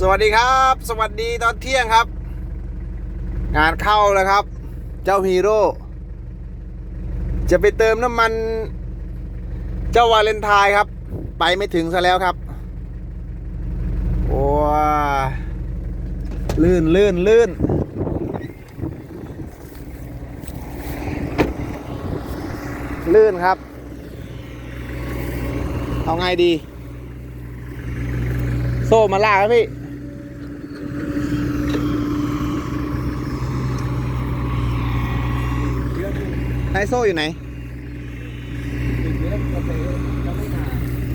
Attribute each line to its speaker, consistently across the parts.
Speaker 1: สวัสดีครับ สวัสดีตอนเที่ยงครับ งานเข้าแล้วครับ เจ้าฮีโร่จะไปเติมน้ำมัน เจ้าวาเลนไทน์ครับ ไปไม่ถึงซะแล้วครับโอ้ยลื่นลื่นลื่นลื่นครับ เอาไงดี ซ่มาลากครับพี่ไอโซ่อยู่ไหน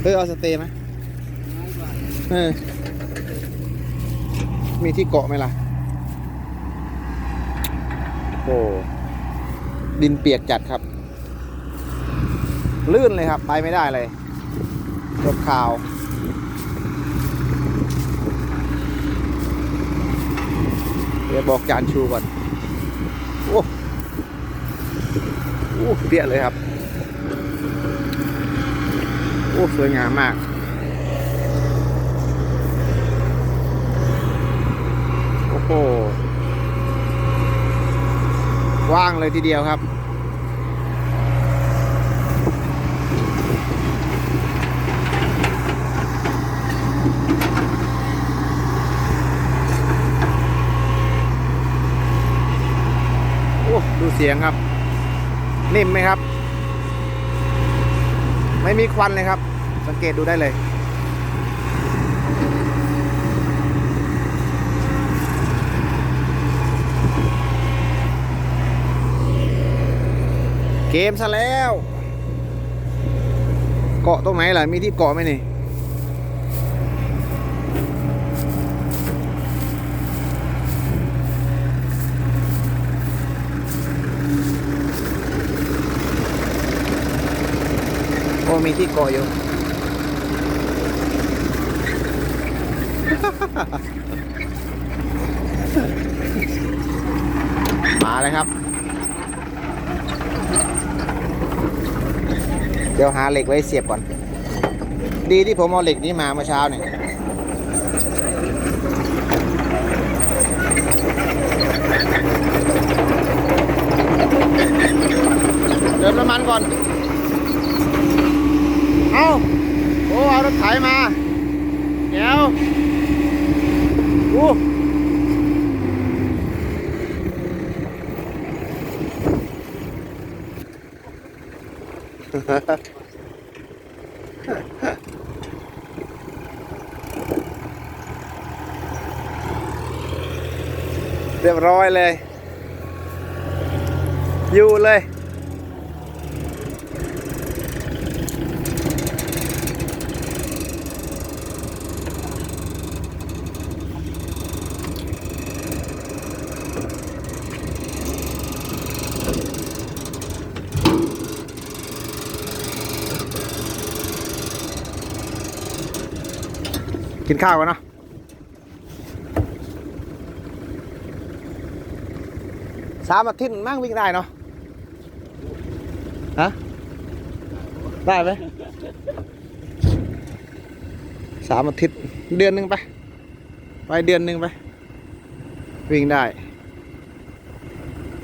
Speaker 1: เออเอาสเตย์ไหมเออ มีที่เกาะไหมล่ะ โอ้ดินเปียกจัดครับ ลื่นเลยครับ ไปไม่ได้เลยรถข่าว เดี๋ยวบอกจานชูก่อน โอ้โอ้เปี้ยเลยครับ โอ้สวยงามมาก โอ้โหว่างเลยทีเดียวครับ โอ้ ดูเสียงครับ นิ่มไหมครับ ไม่มีควันเลยครับ สังเกตดูได้เลย เกมซะแล้ว เกาะตรงไหนล่ะ มีที่เกาะไหมนี่ โอ้มีที่เกาะอยู่ มาเลยครับ เดี๋ยวหาเหล็กไว้เสียบก่อน ดีที่ผมเอาเหล็กนี้มาเมื่อเช้าเนี่ยเติมน้ำมันก่อน เอาโอ้เอารถไถมาแก้วโอ้เรียบร้อยเลย อยู่เลย นข้าวกันเนาะสามอาทิตย์มั่งวิ่งได้เนาะฮะได้ไหมสามอาทิตย์เดือนหนึ่งไป ไปเดือนหนึ่งไป วิ่งได้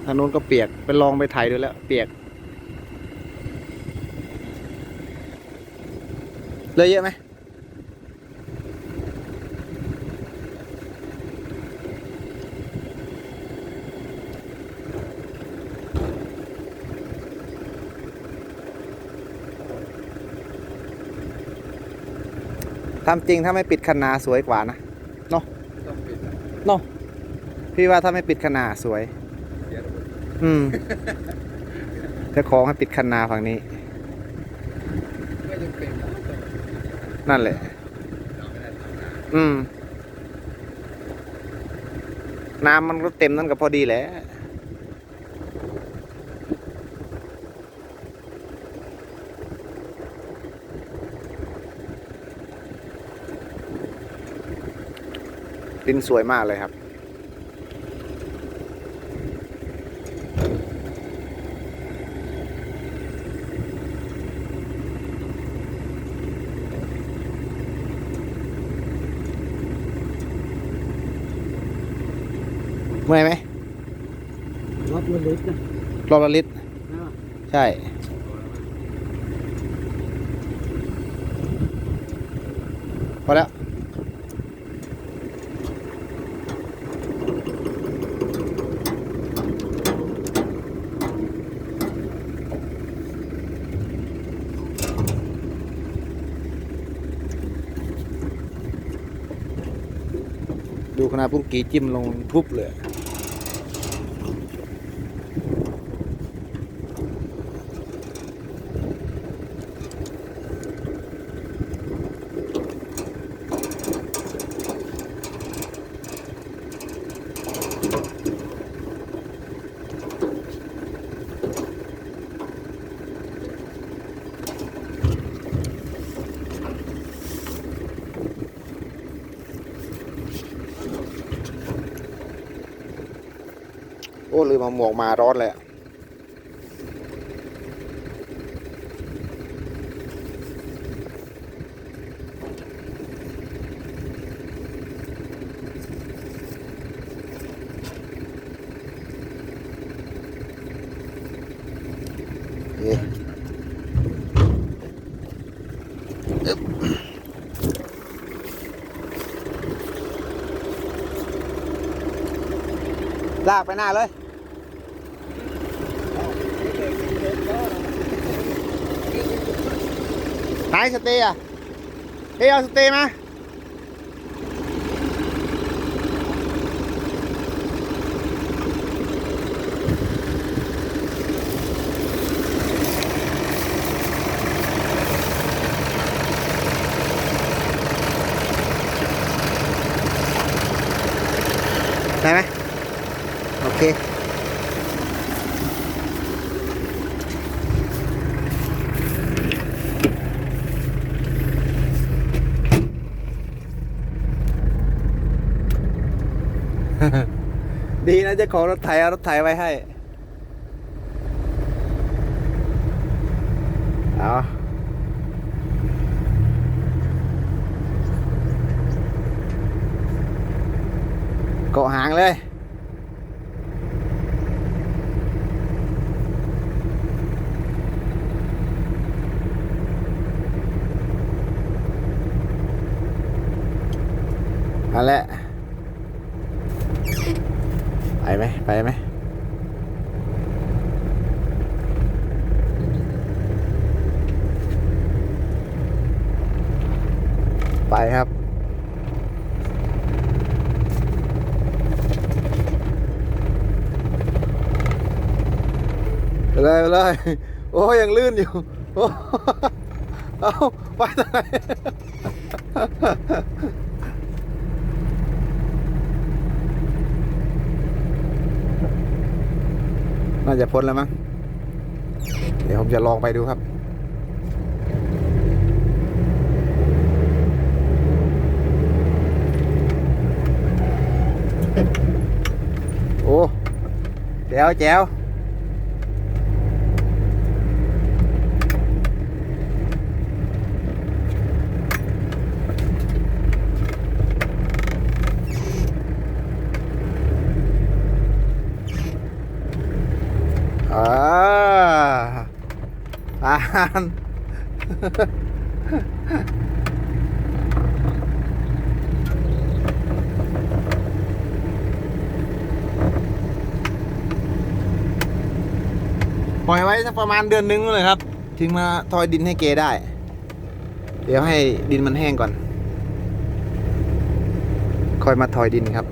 Speaker 1: ทางนู้นก็เปียกไปลองไปถ่ายดูแล้ว เปียก เลยเยอะไหม ทำจริงถ้าไม่ปิดคนาสวยกว่านะเนาะ
Speaker 2: ต้องปิดนะ
Speaker 1: เนาะพี่ว่าถ้าไม่ปิดคนาสวย
Speaker 2: เสียระบบ
Speaker 1: อืมจะของให้ปิดคนาฝั่งนี้
Speaker 2: ไม่จำเป็นนะต้อง
Speaker 1: นั่นแหละ
Speaker 2: เราไม่ได้ทำงาน
Speaker 1: อืม น้ำมันก็เต็มนั่นก็พอดีแหละ ดินสวยมากเลยครับ เมื่อยไหม
Speaker 3: รอบละลิตร
Speaker 1: รอบละลิตร ใช่ ขนาดปุ้งกีจิ้มลงปุ๊บเลย โอ้ลืมเอาหมวกมาร้อนเลยอะโอเคอึ๊บลากไปหน้าเลย ไหนสเตย์อะเฮ้ยเอาสเตย์มา ดีนะเจ้าของรถไถเอารถไถไว้ให้ เอาเกาะหางเลยเอาละ ไปไหมไปไหมไปครับ ไป เลยไปเลยโอ้ยังลื่นอยู่โอ้เอาไปทางไหนน่าจะพ้นแล้วมั้ง เดี๋ยวผมจะลองไปดูครับ โอ้แจ๋วแจ๋วอ่าผ่านปล่อยไว้สักประมาณเดือนนึงเลยครับ ถึงมาทอยดินให้เกได้ เดี๋ยวให้ดินมันแห้งก่อน ค่อยมาทอยดินครับ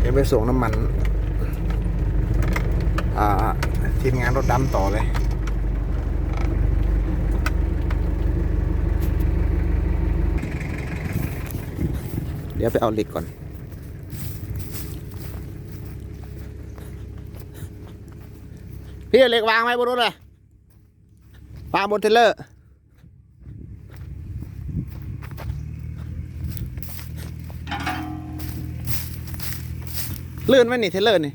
Speaker 1: เดี๋ยว ไปส่งน้ำมันทีมงานรถดำต่อเลยเดี๋ยวไปเอาเหล็กก่อน พี่เอาเหล็กวางไว้บนรถเลยวางบนเทเลอร์ เลื่อนไหมนี่เทเลอร์นี่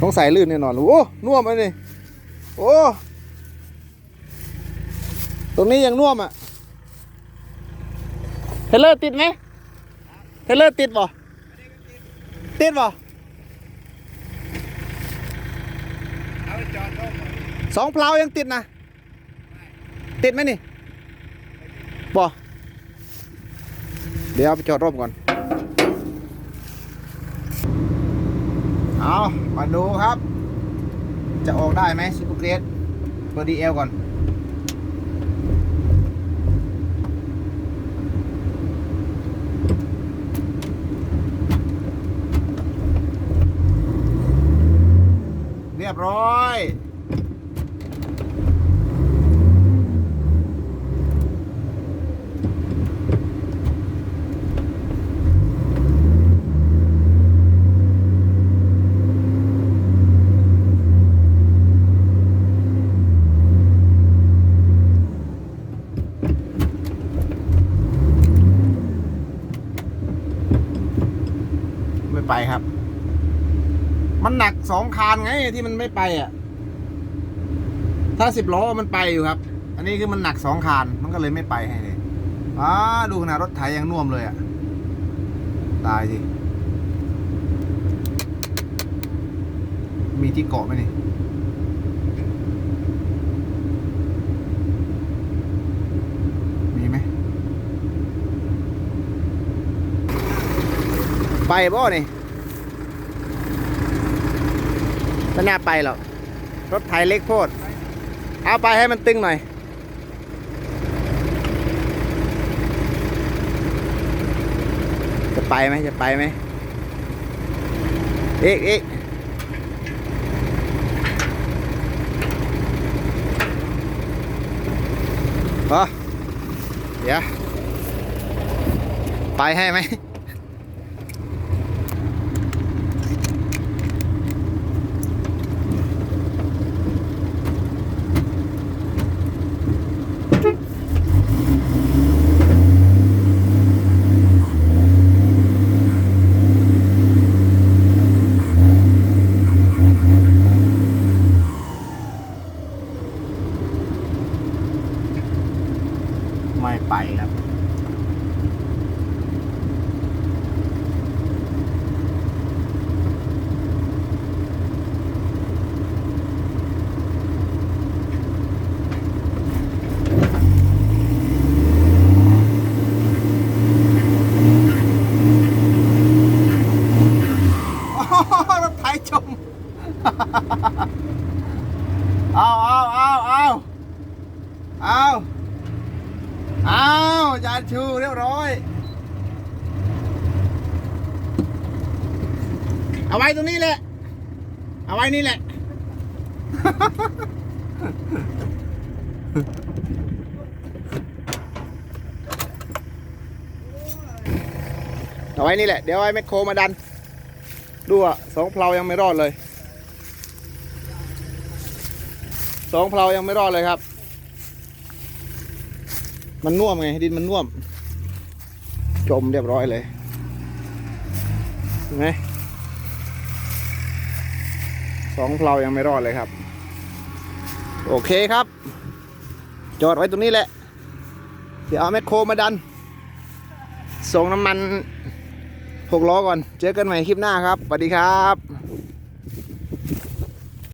Speaker 1: ต้องใส่ลื่นแน่นอนโอ้น่วมไปนี่โอ้ ตรงนี้ยังน่วมอะ เทเลอร์ติดไหม เทเลอร์ติดบ่ติดบ่ สองเพลายังติดนะ ติดไหมนี่บ่เดี๋ยวไปจอดร่มก่อน เอามาดูครับ จะออกได้ไหมซูเปอร์เกรดเบอร์ดีเอลก่อน เรียบร้อย ไม่ไปครับ มันหนักสองคานไงที่มันไม่ไปอะ ถ้าสิบล้อมันไปอยู่ครับ อันนี้คือมันหนักสองคานมันก็เลยไม่ไปให้เลยอ้าดูขนาดรถไถยังน่วมเลยอะ ตายสิ มีที่เกาะไหมนี่มีไหมไปบ่นี่ ไม่น่าไปหรอก รถไถเล็กโพด เอาไปให้มันตึงหน่อย จะไปไหมจะไปไหมเอกเอกพอเดี๋ยวไปให้ไหมไปครับ โอ้โหรถไถชม เอาเอาเอาเอาเอาเอา จานชูเรียบร้อย เอาไว้ตรงนี้แหละ เอาไว้นี่แหละ เอาไว้นี่แหละ เดี๋ยวไอ้แมคโครมาดัน ดูอะสองเพลายังไม่รอดเลย สองเพลายังไม่รอดเลยครับ มันน่วมไง ดินมันน่วม จมเรียบร้อยเลยเห็นไหมสองเพลายังไม่รอดเลยครับ โอเคครับ จอดไว้ตรงนี้แหละ เดี๋ยวเอาแมคโครมาดัน ส่งน้ำมันหกล้อก่อน เจอกันใหม่คลิปหน้าครับสวัสดีครับ